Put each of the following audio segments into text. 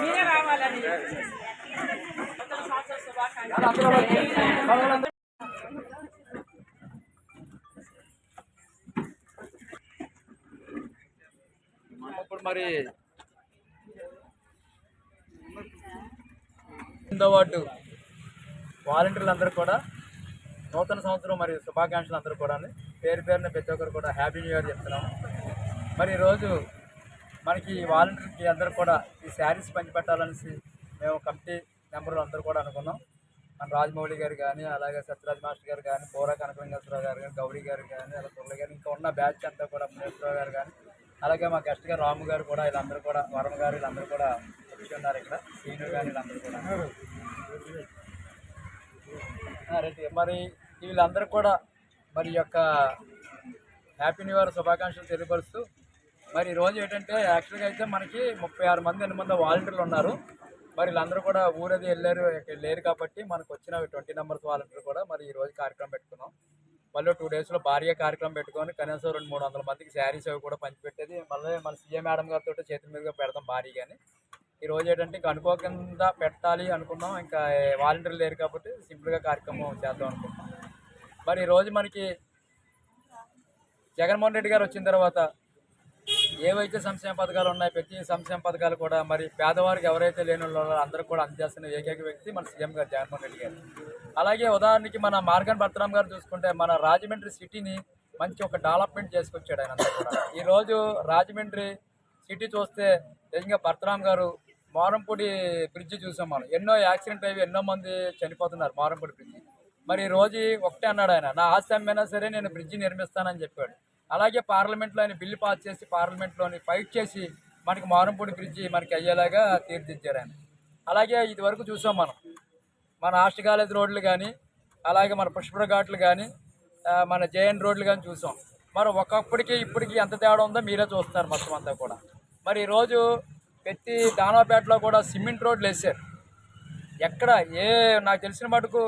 మీరే రావాలని ఇప్పుడు మరి ఎనిమిదో వార్డు వాలంటీర్లు అందరూ కూడా నూతన సంవత్సరం మరి శుభాకాంక్షలు అందరూ కూడా పేరు పేరున ప్రతి ఒక్కరు కూడా హ్యాపీ న్యూ ఇయర్ చెప్తున్నాము. మరి ఈరోజు మనకి వాలంటీర్కి అందరూ కూడా ఈ శారీస్ పంచిపెట్టాలనేసి మేము కమిటీ మెంబర్లు అందరూ కూడా అనుకున్నాం. మన రాజమౌళి గారు కానీ అలాగే సత్యరాజ్ మాస్టర్ గారు కానీ బోరా కనకలింగేశ్వరరావు గారు కానీ గౌరీ గారు కానీ అలా తుర్ల గారు ఇంకా ఉన్న బ్యాచ్ అంతా కూడా పునేశ్వరరావు గారు కానీ అలాగే మా గెస్ట్ గారు రాము గారు కూడా వీళ్ళందరూ కూడా వరం గారు వీళ్ళందరూ కూడా వచ్చి ఉన్నారు ఇక్కడ. సీను గారు వీళ్ళందరూ కూడా. రెడ్డి మరి వీళ్ళందరూ కూడా మరి యొక్క హ్యాపీ న్యూ ఇయర్ శుభాకాంక్షలు తెలియపరుస్తూ మరి ఈరోజు ఏంటంటే యాక్చువల్గా అయితే మనకి ముప్పై ఆరు మంది ఎనిమిది మంది వాలంటీర్లు ఉన్నారు. మరి వీళ్ళందరూ కూడా ఊరది వెళ్ళారు లేరు కాబట్టి మనకు వచ్చిన ట్వంటీ నెంబర్స్ వాలంటీర్లు కూడా మరి ఈరోజు కార్యక్రమం పెట్టుకున్నాం. మళ్ళీ టూ డేస్లో భారీగా కార్యక్రమం పెట్టుకొని కనీసం రెండు మూడు వందల మందికి శారీస్ అవి కూడా పంచిపెట్టేది. మళ్ళీ మన సీఎం మేడం గారితో చేతుల మీదుగా పెడతాం భారీగాని. ఈరోజు ఏంటంటే ఇంకా అనుకోకుండా పెట్టాలి అనుకున్నాం. ఇంకా వాలంటీర్లు లేరు కాబట్టి సింపుల్గా కార్యక్రమం చేద్దాం అనుకుంటున్నాం. మరి ఈరోజు మనకి జగన్మోహన్ రెడ్డి గారు వచ్చిన తర్వాత ఏవైతే సంక్షేమ పథకాలు ఉన్నాయి ప్రతి సంక్షేమ పథకాలు కూడా మరి పేదవారికి ఎవరైతే లేని వాళ్ళు అందరూ కూడా అందజేస్తున్న ఏకైక వ్యక్తి మన సీఎం గారు జగన్మోహన్ రెడ్డి గారు. అలాగే ఉదాహరణకి మన మార్గన్ భర్తరామ్ గారు చూసుకుంటే మన రాజమండ్రి సిటీని మంచి ఒక డెవలప్మెంట్ చేసుకొచ్చాడు ఆయన అంతా కూడా. ఈరోజు రాజమండ్రి సిటీ చూస్తే నిజంగా భర్తరామ్ గారు మారంపూడి బ్రిడ్జి చూసాం మనం. ఎన్నో యాక్సిడెంట్ అయ్యి ఎన్నో మంది చనిపోతున్నారు మారంపూడి బ్రిడ్జి. మరి రోజు ఒకటే అన్నాడు ఆయన నా ఆస్తి సరే నేను బ్రిడ్జి నిర్మిస్తానని చెప్పాడు. అలాగే పార్లమెంట్లో ఆయన బిల్లు పాస్ చేసి పార్లమెంట్లోని ఫైట్ చేసి మనకి మారంపూడి బ్రిడ్జి మనకి అయ్యేలాగా తీర్చిదిద్దారు ఆయన. అలాగే ఇది వరకు చూసాం మనం. మన హాస్టల్ కాలేజ్ రోడ్లు కానీ అలాగే మన పుష్పర ఘాట్లు కానీ మన జేఎన్ రోడ్లు కానీ చూసాం. మరి ఒకప్పటికి ఇప్పటికి ఎంత తేడా ఉందో మీరే చూస్తారు మొత్తం అంతా కూడా. మరి ఈరోజు ప్రతి దానాపేటలో కూడా సిమెంట్ రోడ్లు వేసారు ఎక్కడ? ఏ నాకు తెలిసిన మటుకు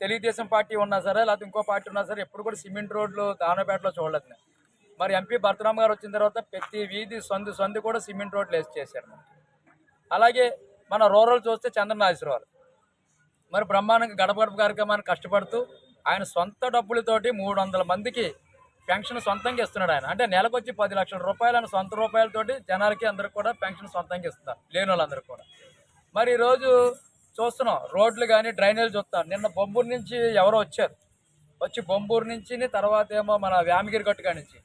తెలుగుదేశం పార్టీ ఉన్నా సరే లేకపోతే ఇంకో పార్టీ ఉన్నా సరే ఎప్పుడు కూడా సిమెంట్ రోడ్లు దానాపేటలో చూడలేదు మరి ఎంపీ భరతరామ్ గారు వచ్చిన తర్వాత ప్రతి వీధి సందు సందు కూడా సిమెంట్ రోడ్లు వేసి చేశారు. అలాగే మన రూరల్ చూస్తే చంద్రనాథేశ్వరరావు మరి బ్రహ్మాండంగా గడప గడప కార్యక్రమాన్ని కష్టపడుతూ ఆయన సొంత డబ్బులతోటి మూడు వందల మందికి పెన్షన్ సొంతంగా ఇస్తున్నాడు ఆయన. అంటే నెలకు వచ్చి పది లక్షల రూపాయలను సొంత రూపాయలతోటి జనాలకి అందరికి కూడా పెన్షన్ సొంతంగా ఇస్తున్నారు లేని వాళ్ళందరూ కూడా. మరి ఈరోజు చూస్తున్నాం రోడ్లు కానీ డ్రైనేజ్ చూస్తాం. నిన్న బొంబూరు నుంచి ఎవరో వచ్చారు. వచ్చి బొంబూరు నుంచి తర్వాత ఏమో మన వ్యామగిరి గట్టుగా నుంచి.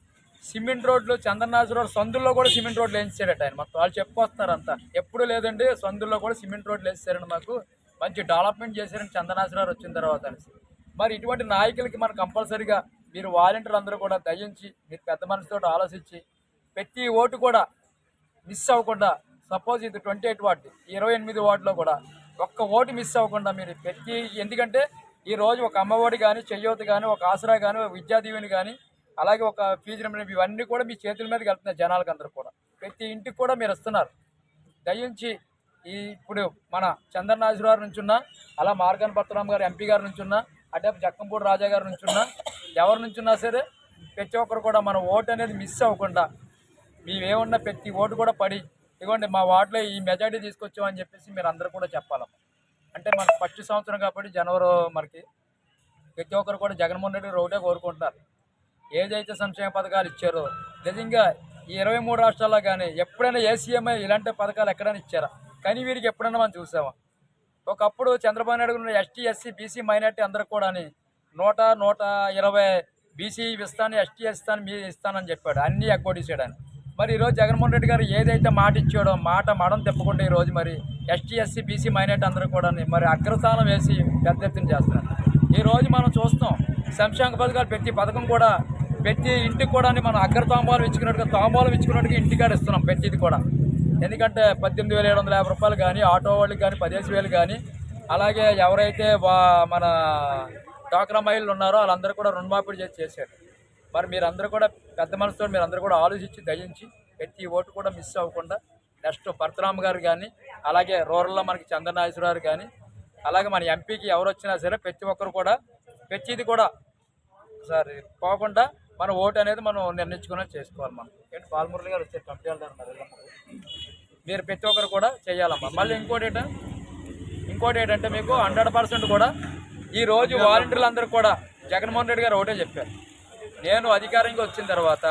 సిమెంట్ రోడ్లు చంద్రనాథరావు సందుల్లో కూడా సిమెంట్ రోడ్లు వేయించారట ఆయన. మొత్తం వాళ్ళు చెప్పుకొస్తున్నారు అంతా ఎప్పుడు లేదండి సందుల్లో కూడా సిమెంట్ రోడ్లు వేసారని మాకు మంచి డెవలప్మెంట్ చేశారని చంద్రనాథరావు వచ్చిన తర్వాత అనేసి. మరి ఇటువంటి నాయకులకి మనం కంపల్సరీగా మీరు వాలంటీర్లు అందరూ కూడా దయించి మీరు పెద్ద మనసుతో ఆలోచించి ప్రతి ఓటు కూడా మిస్ అవ్వకుండా సపోజ్ ఇది ట్వంటీ ఎయిట్ వార్డు ఇరవై ఎనిమిది వార్డులో కూడా ఒక్క ఓటు మిస్ అవ్వకుండా మీరు ప్రతి ఎందుకంటే ఈ రోజు ఒక అమ్మఒడి కానీ చెయ్యోతి కానీ ఒక ఆసరా కానీ ఒక విద్యా దీవెని కానీ అలాగే ఒక ఫీజు ఇవన్నీ కూడా మీ చేతుల మీదకి వెళ్తున్నాయి జనాలకు అందరూ కూడా. ప్రతి ఇంటికి కూడా మీరు ఇస్తున్నారు దయించి ఈ ఇప్పుడు మన చంద్రనాథరావు నుంచి ఉన్న అలా మార్గన్ పత్రరామ్ గారు ఎంపీ గారి నుంచి ఉన్న అటే జక్కంపూడి రాజా గారి నుంచి ఉన్న ఎవరి నుంచి ఉన్నా సరే ప్రతి ఒక్కరు కూడా మన ఓటు అనేది మిస్ అవ్వకుండా మేమేమన్నా ప్రతి ఓటు కూడా పడి ఇదిగోండి మా వార్డులో ఈ మెజార్టీ తీసుకొచ్చామని చెప్పేసి మీరు అందరూ కూడా చెప్పాలి. అంటే మన ఫస్ట్ సంవత్సరం కాబట్టి జనవరి మనకి ప్రతి ఒక్కరు కూడా జగన్మోహన్ రెడ్డి ఒకటే కోరుకుంటున్నారు. ఏదైతే సంక్షేమ పథకాలు ఇచ్చారో నిజంగా ఈ ఇరవై మూడు రాష్ట్రాల్లో కానీ ఎప్పుడైనా ఏసీఎంఐ ఇలాంటి పథకాలు ఎక్కడైనా ఇచ్చారా? కానీ వీరికి ఎప్పుడైనా మనం చూసామా? ఒకప్పుడు Chandrababu Naidu ST SC BC minority అందరికి కూడా అని నూట నూట ఇరవై బీసీ ఇస్తాను ఎస్టీ ఇస్తాను మీ ఇస్తానని చెప్పాడు. అన్నీ ఎగ్గొట్టేసాడు మరి ఈరోజు జగన్మోహన్ రెడ్డి గారు ఏదైతే మాట ఇచ్చాడో మాట మడం తెప్పకుండా ఈరోజు మరి ఎస్టీ ఎస్సీ బీసీ మైనార్టీ అందరూ కూడా మరి అగ్రస్థానం వేసి పెద్ద ఎత్తున చేస్తున్నారు. ఈరోజు మనం చూస్తాం సంక్షేమ పథకాలు ప్రతి పథకం కూడా ప్రతి ఇంటికి కూడా మనం అగ్ర తాంబాలం ఇచ్చుకున్నట్టుగా తాంబాలు ఇచ్చుకున్నట్టుగా ఇంటికాడ ఇస్తున్నాం ప్రతిది కూడా. ఎందుకంటే పద్దెనిమిది వేల ఏడు వందల యాభై రూపాయలు కానీ ఆటో వాళ్ళకి కానీ పదిహేను వేలు కానీ అలాగే ఎవరైతే వా మన డాక్రా మహిళలు ఉన్నారో వాళ్ళందరూ కూడా రుణమాఫీ చేసి చేశారు. మరి మీరందరూ కూడా పెద్ద మనసుతో మీరందరూ కూడా ఆలోచించి దయించి ప్రతి ఓటు కూడా మిస్ అవ్వకుండా నెక్స్ట్ పరశురామ్ గారు కానీ అలాగే రూరల్లో మనకి చంద్రనాగేశ్వరరావు కానీ అలాగే మన ఎంపీకి ఎవరు వచ్చినా సరే ప్రతి ఒక్కరు కూడా ప్రతిది కూడా సరే పోకుండా మన ఓటు అనేది మనం నిర్ణయించుకునే చేసుకోవాలి మనం. ఏంటి పాల్మురళి గారు వచ్చారు కమిటీ మీరు ప్రతి ఒక్కరు కూడా చేయాలమ్మా. మళ్ళీ ఇంకోటి ఏంటంటే ఇంకోటి ఏంటంటే మీకు హండ్రెడ్ పర్సెంట్ కూడా ఈ రోజు వాలంటీర్లు అందరూ కూడా జగన్మోహన్ రెడ్డి గారు ఒకటే చెప్పారు. నేను అధికారంగా వచ్చిన తర్వాత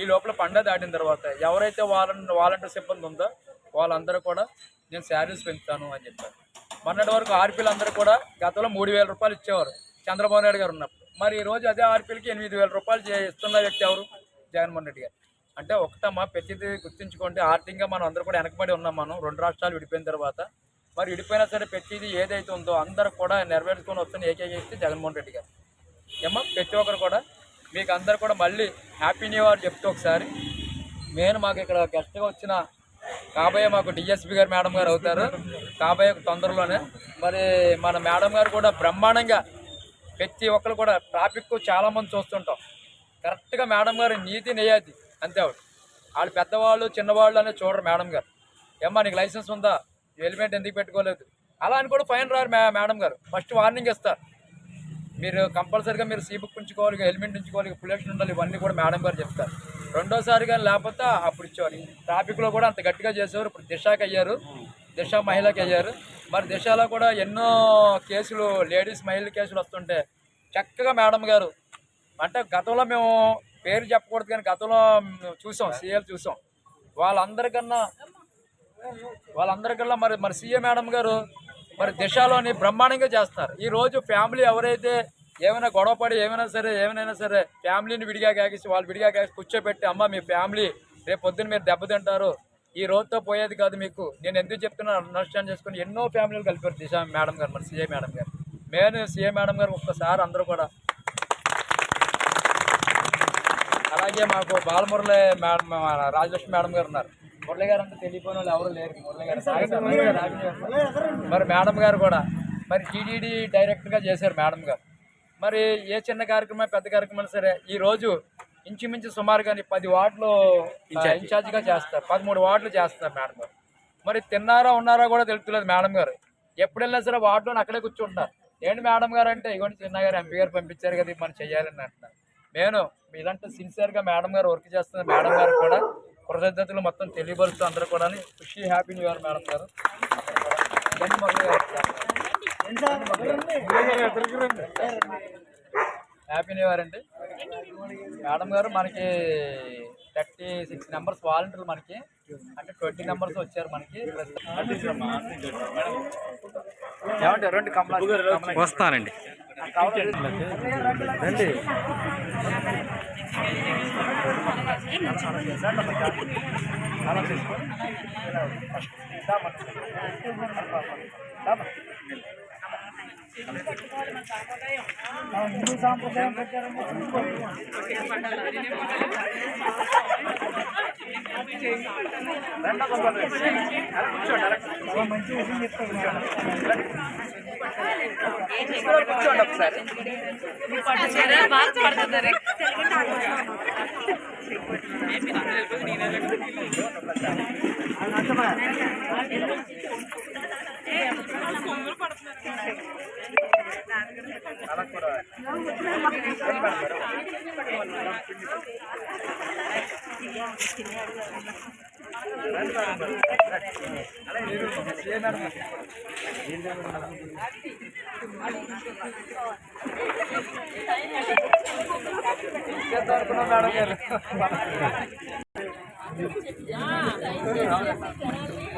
ఈ లోపల పండగ దాటిన తర్వాత ఎవరైతే వాలంటీ వాలంటీర్ సిబ్బంది ఉందో వాళ్ళందరూ కూడా నేను శారీస్ పెంచుతాను అని చెప్పారు. మొన్నటి వరకు ఆర్పీలు అందరూ కూడా గతంలో మూడు వేల రూపాయలు ఇచ్చేవారు చంద్రబాబు నాయుడు గారు ఉన్నప్పుడు. మరి ఈ రోజు అదే ఆర్పీలకి ఎనిమిది వేల రూపాయలు ఇస్తున్న వ్యక్తి ఎవరు? జగన్మోహన్ రెడ్డి గారు. అంటే ఒకటమ్మా ప్రతిదీ గుర్తుంచుకోండి ఆర్థికంగా మనం అందరూ కూడా వెనకబడి ఉన్నాం మనం. రెండు రాష్ట్రాలు విడిపోయిన తర్వాత మరి విడిపోయినా సరే పెట్టేది ఏదైతే ఉందో అందరూ కూడా నెరవేర్చుకొని వస్తున్న ఏకైక వ్యక్తి జగన్మోహన్ రెడ్డి గారు. ఏమో ప్రతి ఒక్కరు కూడా మీకు అందరు కూడా మళ్ళీ హ్యాపీ న్యూ ఇయర్ చెప్తూ ఒకసారి. నేను మాకు ఇక్కడ గెస్ట్గా వచ్చిన కాబోయే మాకు డిఎస్పీ గారు మేడం గారు అవుతారు. కాబోయే తొందరలోనే. మరి మన మేడం గారు కూడా బ్రహ్మాండంగా ప్రతి ఒక్కరు కూడా ట్రాఫిక్ చాలామంది చూస్తుంటాం. కరెక్ట్గా మేడం గారు నీతి నియాతి అంతే ఆవిడ వాళ్ళు పెద్దవాళ్ళు చిన్నవాళ్ళు అనేది చూడరు మేడం గారు. ఏమ్మా నీకు లైసెన్స్ ఉందా? హెల్మెట్ ఎందుకు పెట్టుకోలేదు? అలా అని కూడా ఫైన్ రారు మేడం గారు. ఫస్ట్ వార్నింగ్ ఇస్తారు. మీరు కంపల్సరీగా మీరు సీ బుక్ ఉంచుకోవాలి హెల్మెట్ ఉంచుకోవాలి పొల్యూషన్ ఉండాలి ఇవన్నీ కూడా మేడం గారు చెప్తారు. రెండోసారి కానీ లేకపోతే అప్పుడు ఇచ్చేవారు. ట్రాఫిక్లో కూడా అంత గట్టిగా చేసేవారు. ఇప్పుడు దిశాకి అయ్యారు. దిశ మహిళకి అయ్యారు. మరి దిశలో కూడా ఎన్నో కేసులు లేడీస్ మహిళల కేసులు వస్తుంటే చక్కగా మేడం గారు అంటే గతంలో మేము పేరు చెప్పకూడదు కానీ గతంలో చూసాం సీఎల్ చూసాం. వాళ్ళందరికన్నా వాళ్ళందరికల్లా మరి మరి సీఎం మేడం గారు మరి దిశలోని బ్రహ్మాండంగా చేస్తారు. ఈరోజు ఫ్యామిలీ ఎవరైతే ఏమైనా గొడవపడి ఏమైనా సరే ఏమైనా సరే ఫ్యామిలీని విడిగా కాగేసి వాళ్ళు విడిగా కాగేసి కూర్చోబెట్టి అమ్మ మీ ఫ్యామిలీ రేపు పొద్దున్న మీరు దెబ్బతింటారు ఈ రోజుతో పోయేది కాదు మీకు. నేను ఎందుకు చెప్తున్నా అండర్స్టాండ్ చేసుకుని ఎన్నో ఫ్యామిలీలు కలిపారు దిశ మేడం గారు మన సీఏ మేడం గారు. నేను సీఏ మేడం గారు ఒక్కసారి అందరూ కూడా అలాగే మాకు బాలమురళి మేడం రాజలక్ష్మి మేడం గారు ఉన్నారు. మురళి గారు అంటే తెలియపోయిన వాళ్ళు ఎవరు లేరు. మురళి గారు. మరి మేడం గారు కూడా. మరి టీడీడీ డైరెక్ట్గా చేశారు మేడం గారు. మరి ఏ చిన్న కార్యక్రమం పెద్ద కార్యక్రమం సరే ఈ రోజు ఇంచుమించు సుమారుగా పది వార్డులు ఇన్ఛార్జిగా చేస్తారు. పదమూడు వార్డులు చేస్తారు మేడం గారు. మరి తిన్నారా ఉన్నారా కూడా తెలుస్తలేదు మేడం గారు. ఎప్పుడు వెళ్ళినా సరే వార్డులో అక్కడే కూర్చుంటారు ఏంటి మేడం గారు అంటే ఇగోండి చిన్న గారు ఎంపీ గారు పంపించారు కదా ఇది మనం చేయాలని అంటున్నారు. నేను మీరంటే సిన్సియర్గా మేడం గారు వర్క్ చేస్తున్న మేడం గారు కూడా కృతజ్ఞతలు మొత్తం తెలియపరుస్తూ అందరూ కూడా ఖుషి హ్యాపీ న్యూ ఇయర్ మేడం గారు. హ్యాపీ న్యూ ఇయర్ అండి. మేడం గారు మనకి థర్టీ సిక్స్ నెంబర్స్ వాలంటీర్లు మనకి. అంటే ట్వంటీ నెంబర్స్ వచ్చారు మనకి. ఏమంటే రెండు కమలా వస్తానండి. రండి. హిందూ సాంప్రదాయం ప్రకారం కూర్చోండి ఒకసారి చేద్దాం మేడం గారు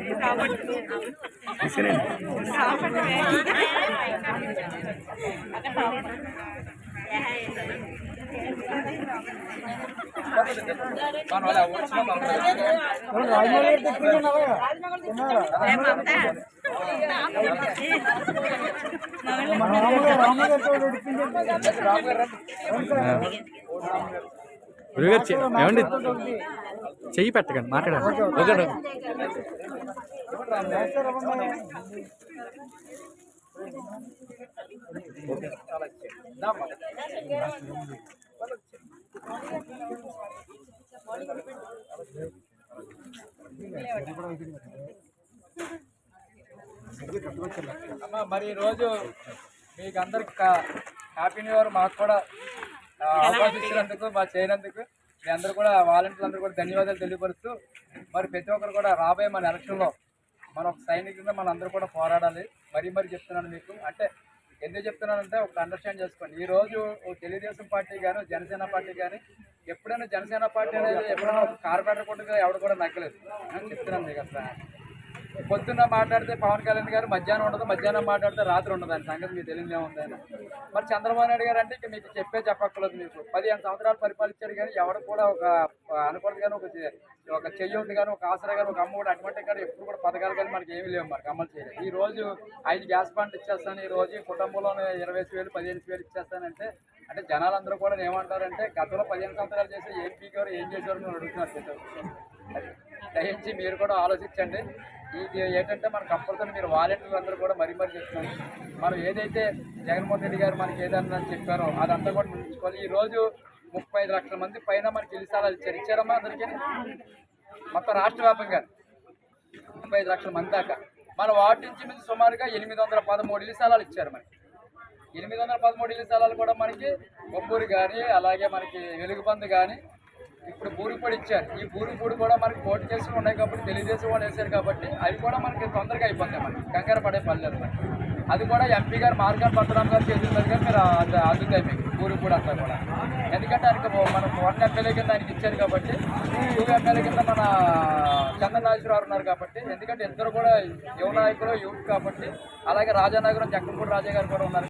ఇంకా హైలైట్ గురుగారు ఏమండి? చెయ్యి పెట్టకండి మాట్లాడండి. అమ్మ మరి ఈరోజు మీకు అందరికి హ్యాపీ న్యూ ఇయర్ మాకు కూడా. అవకాశం ఇచ్చినందుకు మా చేయనందుకు మీ అందరూ కూడా వాలంటీర్లు అందరూ కూడా ధన్యవాదాలు తెలియపరుస్తూ మరి ప్రతి ఒక్కరు కూడా రాబోయే మన ఎలక్షన్లో మనం ఒక సైనికులుగా మన అందరూ కూడా పోరాడాలి. మరీ మరీ చెప్తున్నాను మీకు. అంటే ఎందుకు చెప్తున్నానంటే ఒక అండర్స్టాండ్ చేసుకోండి. ఈ రోజు తెలుగుదేశం పార్టీ కానీ జనసేన పార్టీ కానీ ఎప్పుడైనా జనసేన పార్టీ అనేది ఎప్పుడైనా ఒక కార్పొరేటర్ కూడా ఎవడు కూడా నగ్గలేదు. అని చెప్తున్నాను మీకు అసలు. పొద్దున్న మాట్లాడితే పవన్ కళ్యాణ్ గారు మధ్యాహ్నం ఉండదు మధ్యాహ్నం మాట్లాడితే రాత్రి ఉండదు ఆయన సంగతి మీకు తెలియదే ఉంది ఆయన మరి చంద్రబాబు నాయుడు గారు అంటే ఇక మీకు చెప్పే చెప్పక్కర్లేదు మీకు. పదిహేను సంవత్సరాలు పరిపాలించారు కానీ ఎవరు కూడా ఒక అనుకూలత కానీ ఒక ఒక చెయ్యొద్దు కానీ ఒక ఆసరా కానీ ఒక అమ్మ కూడా అటువంటి కానీ ఎప్పుడు కూడా పథకాలు కానీ మనకి ఏమీ లేవు మనకి అమలు చేయలేదు. ఈ రోజు ఐదు గ్యాస్ పాయింట్ ఇచ్చేస్తాను ఈ రోజు కుటుంబంలో ఇరవై వేలు పదిహేను వేలు ఇచ్చేస్తానంటే అంటే జనాలందరూ కూడా ఏమంటారంటే గతంలో పదిహేను సంవత్సరాలు చేసి ఏం పీకేవారు ఏం చేసేవారు అని అడుగుతున్నారు. దయచేసి మీరు కూడా ఆలోచించండి. ఇది ఏంటంటే మన కంపల్సరీ మీరు వాలంటీర్లు అందరూ కూడా మరీ మరీ చెప్తున్నాను మనం ఏదైతే జగన్మోహన్ రెడ్డి గారు మనకి ఏదన్నా చెప్పారో అదంతా కూడా ముందుకోవాలి ఈ రోజు ముప్పై ఐదు లక్షల మంది పైన మనకి ఇల్లు స్థలాలు ఇచ్చారు. ఇచ్చారమ్మా అందరికీ? మొత్తం రాష్ట్ర వ్యాప్తంగా ముప్పై ఐదు లక్షల మంది దాకా. మన వార్డు నుంచి మీద సుమారుగా ఎనిమిది వందల పదమూడు ఇల్లు స్థలాలు ఇచ్చారు మనకి ఎనిమిది వందల పదమూడు ఇల్లు స్థలాలు కూడా మనకి బొబ్బూరు కానీ అలాగే మనకి వెలుగుబందు కానీ ఇప్పుడు బూరిపూడి ఇచ్చారు. ఈ బూరిపూడి కూడా మనకి కోర్టు కేసులు ఉన్నాయి కాబట్టి తెలియజేసి వాళ్ళు వేశారు కాబట్టి అవి కూడా మనకి తొందరగా అయిపోతాయి మనకి కంగారు పడే పర్లేదు మనకి అది కూడా ఎంపీ గారు మార్గం పట్టణం గారు చేసిన కానీ మీరు అందుతాయి మీకు. బూరిపూడి అంతా కూడా. ఎందుకంటే ఆయనకి మనం వన్ ఎమ్మెల్యే కింద ఆయనకి ఇచ్చారు కాబట్టి టూ ఎమ్మెల్యే కింద మన చంద్రనాగేశ్వరరావు ఉన్నారు కాబట్టి ఎందుకంటే ఇద్దరు కూడా యువ నాయకులు యూత్ కాబట్టి అలాగే రాజానగరం జక్కలపూడి రాజా గారు కూడా ఉన్నారు.